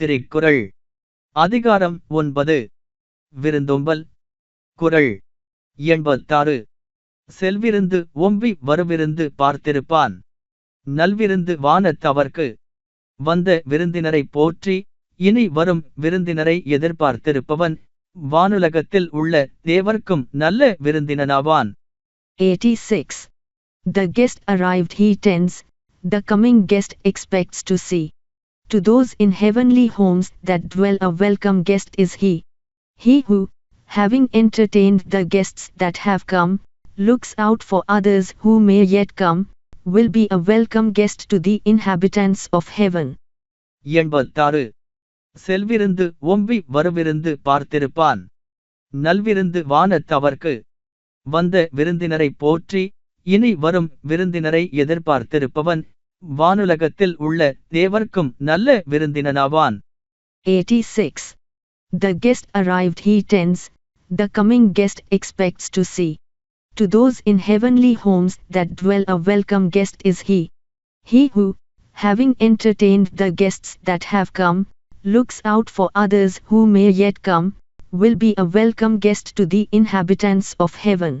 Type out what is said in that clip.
திரிக்குறள் அதிகாரம் ஒன்பது. விருந்தோம்பல். குறள் எண்பத்தாறு. செல்விருந்து ஒம்பி வருவிருந்து பார்த்திருப்பான். நல்விருந்து வானத்தவர்க்கு வந்த விருந்தினரை போற்றி இனி வரும் விருந்தினரை எதிர்பார்த்திருப்பவன் வானுலகத்தில் உள்ள தேவர்க்கும் நல்ல விருந்தினனாவான். 86. The guest arrived he tends, the coming guest expects to see. To those in heavenly homes that dwell a welcome guest is he. He who, having entertained the guests that have come, looks out for others who may yet come, will be a welcome guest to the inhabitants of heaven. எண்பத்தாறு செல்விருந்து ஒம்பி வருவிருந்து பார்த்திருப்பான் நல்விருந்து வானத்தவர்க்கு வந்த விருந்தினரை போற்றி இனி வரும் விருந்தினரை எதிர்பார்த்திருப்பவன் வானுலகத்தில் உள்ள தேவர்க்கும் நல்ல விருந்தினனாவான் 86. The guest arrived he tends, the coming guest expects to see. To those in heavenly homes that dwell a welcome guest is he. He who, having entertained the guests that have come, looks out for others who may yet come, will be a welcome guest to the inhabitants of heaven.